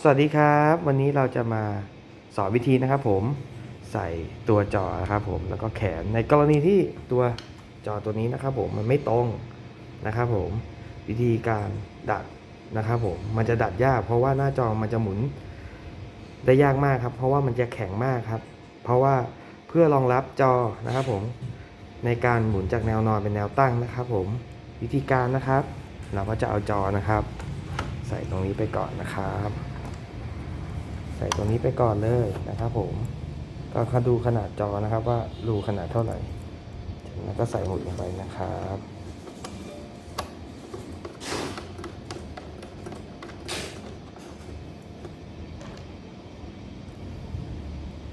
สวัสดีครับ วันนี้เราจะมาสอนวิธีนะครับ ผมใส่ตัวจอนะครับผมแล้วก็แขนในกรณีที่ตัวจอตัวนี้นะครับ ผมมันไม่ตรงนะครับ ผมวิธีการดัดนะครับ ผมมันจะดัดยาก เพราะว่าหน้าจอมันจะหมุนได้ยากมากครับ เพราะว่ามันจะแข็งมากครับ เพราะว่าเพื่อรองรับจอนะครับ ผมในการหมุนจากแนวนอนเป็นแนวตั้งนะครับ ผมวิธีการนะครับ เราก็จะเอาจอนะครับ ใส่ตรงนี้ไปก่อนนะครับ ส่ตรงนี้ไปก่อนเลยนะครับผมก็คดูขนาดจอนะครับว่ารูขนาดเท่าไหร่จากนั้นก็ใส่หมุดลงไปนะครับ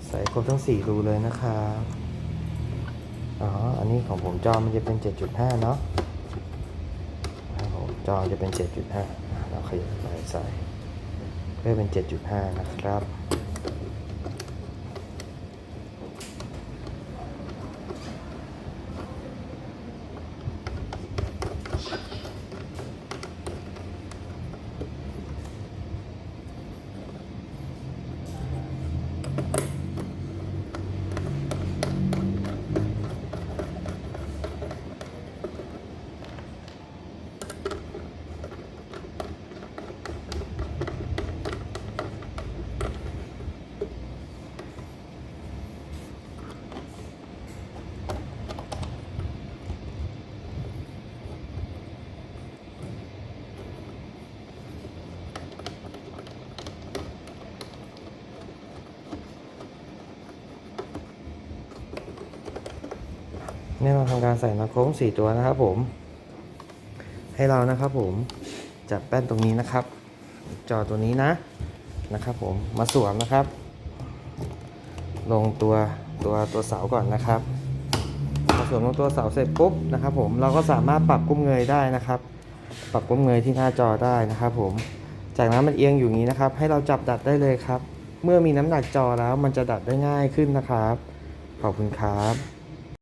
ใส่ครบทั้ง 4 รูเลยนะครับ อ๋อ อันนี้ของผมจอมันจะเป็น 7.5 เนาะนะครับผมจอจะเป็น 7.5เราขยับไปใส่ เพื่อเป็น 7.5 นะครับ นี่เราทำการใส่มาโค้ง4ตัวนะครับผม ให้เรานะครับผมจับแป้นตรงนี้นะครับ จอตัวนี้นะนะครับ ผมมาสวมนะครับ ลงตัวตัวตัวเสาก่อนนะครับพอสวมลงตัวเสาเสร็จปุ๊บนะครับ ผมเราก็สามารถปรับก้มเงยได้นะครับ ปรับก้มเงยที่หน้าจอได้นะครับ ผมจากนั้นมันเอียงอยู่นี้นะครับ ให้เราจับดัดได้เลยครับ เมื่อมีน้ำหนักจอแล้วมันจะดัดได้ง่ายขึ้นนะครับ ขอบคุณครับ